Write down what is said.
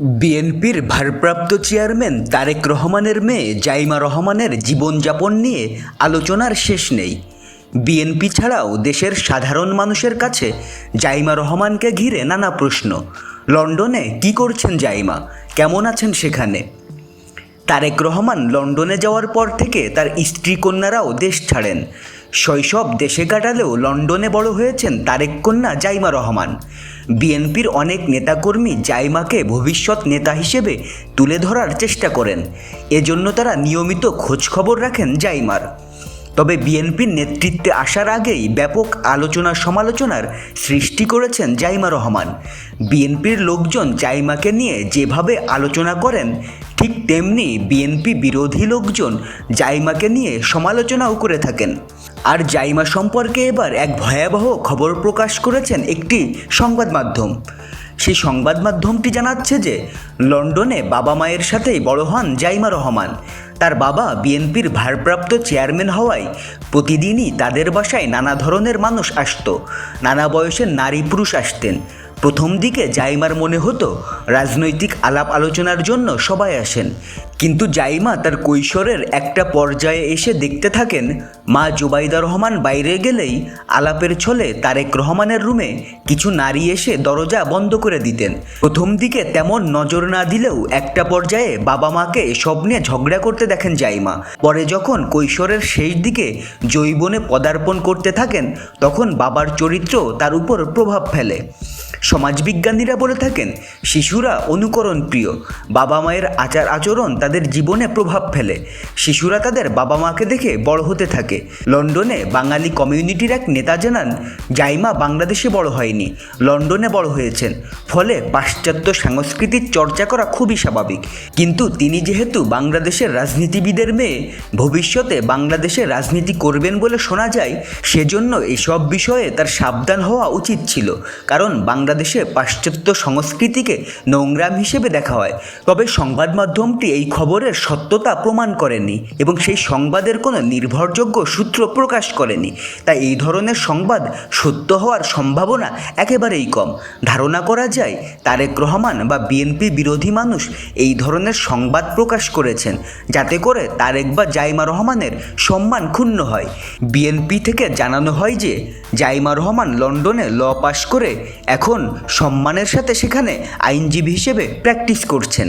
বিএনপির ভারপ্রাপ্ত চেয়ারম্যান তারেক রহমানের মেয়ে জাইমা রহমানের জীবনযাপন নিয়ে আলোচনার শেষ নেই। বিএনপি ছাড়াও দেশের সাধারণ মানুষের কাছে জাইমা রহমানকে ঘিরে নানা প্রশ্ন। লন্ডনে কি করছেন জাইমা? কেমন আছেন সেখানে? তারেক রহমান লন্ডনে যাওয়ার পর থেকে তার স্ত্রী কন্যারাও দেশ ছাড়েন। শৈশব দেশে কাটালেও লন্ডনে বড় হয়েছেন তারেক কন্যা জাইমা রহমান। বিএনপির অনেক নেতাকর্মী জাইমাকে ভবিষ্যৎ নেতা হিসেবে তুলে ধরার চেষ্টা করেন। এজন্য তারা নিয়মিত খোঁজখবর রাখেন জাইমার। তবে বিএনপির নেতৃত্বে আসার আগেই ব্যাপক আলোচনা সমালোচনার সৃষ্টি করেছেন জাইমা রহমান। বিএনপির লোকজন জাইমাকে নিয়ে যেভাবে আলোচনা করেন, ঠিক তেমনি বিএনপি বিরোধী লোকজন জাইমাকে নিয়ে সমালোচনাও করে থাকেন। আর জাইমা সম্পর্কে এবার এক ভয়াবহ খবর প্রকাশ করেছেন একটি সংবাদ মাধ্যম। সেই সংবাদ মাধ্যমটি জানাচ্ছে যে, লন্ডনে বাবা মায়ের সাথেই বড় হন জাইমা রহমান। তার বাবা বিএনপির ভারপ্রাপ্ত চেয়ারম্যান হওয়ায় প্রতিদিনই তাদের বাসায় নানা ধরনের মানুষ আসত। নানা বয়সের নারী পুরুষ আসতেন। প্রথম দিকে জাইমার মনে হতো রাজনৈতিক আলাপ আলোচনার জন্য সবাই আসেন। কিন্তু জাইমা তার কৈশোরের একটা পর্যায়ে এসে দেখতে থাকেন, মা জুবাইদা রহমান বাইরে গেলেই আলাপের ছলে তারেক রহমানের রুমে কিছু নারী এসে দরজা বন্ধ করে দিতেন। প্রথম দিকে তেমন নজর না দিলেও একটা পর্যায়ে বাবা মাকে সব নিয়ে ঝগড়া করতে দেখেন জাইমা। পরে যখন কৈশোরের শেষ দিকে জৈবনে পদার্পণ করতে থাকেন, তখন বাবার চরিত্র তার উপর প্রভাব ফেলে। সমাজবিজ্ঞানীরা বলে থাকেন, শিশুরা অনুকরণ প্রিয়। বাবা মায়ের আচার আচরণ তাদের জীবনে প্রভাব ফেলে। শিশুরা তাদের বাবা মাকে দেখে বড় হতে থাকে। লন্ডনে বাঙালি কমিউনিটির এক নেতা জানান, জাইমা বাংলাদেশে বড় হয়নি, লন্ডনে বড় হয়েছেন। ফলে পাশ্চাত্য সংস্কৃতির চর্চা করা খুবই স্বাভাবিক। কিন্তু তিনি যেহেতু বাংলাদেশের রাজনীতিবিদের মেয়ে, ভবিষ্যতে বাংলাদেশে রাজনীতি করবেন বলে শোনা যায়, সেজন্য এসব বিষয়ে তার সাবধান হওয়া উচিত ছিল। কারণ বাংলাদেশে পাশ্চাত্য সংস্কৃতিকে নোংরাম হিসেবে দেখা হয়। তবে সংবাদ মাধ্যমটি এই খবরের সত্যতা প্রমাণ করেনি এবং সেই সংবাদের কোনো নির্ভরযোগ্য সূত্র প্রকাশ করেনি। তাই এই ধরনের সংবাদ সত্য হওয়ার সম্ভাবনা একেবারেই কম। ধারণা করা যায়, তারেক রহমান বা বিএনপি বিরোধী মানুষ এই ধরনের সংবাদ প্রকাশ করেছেন, যাতে করে তারেক বা জাইমা রহমানের সম্মান ক্ষুণ্ণ হয়। বিএনপি থেকে জানানো হয় যে, জাইমা রহমান লন্ডনে ল পাশ করে এখন সম্মানের সাথে সেখানে আইনজীবী হিসেবে প্র্যাকটিস করছেন।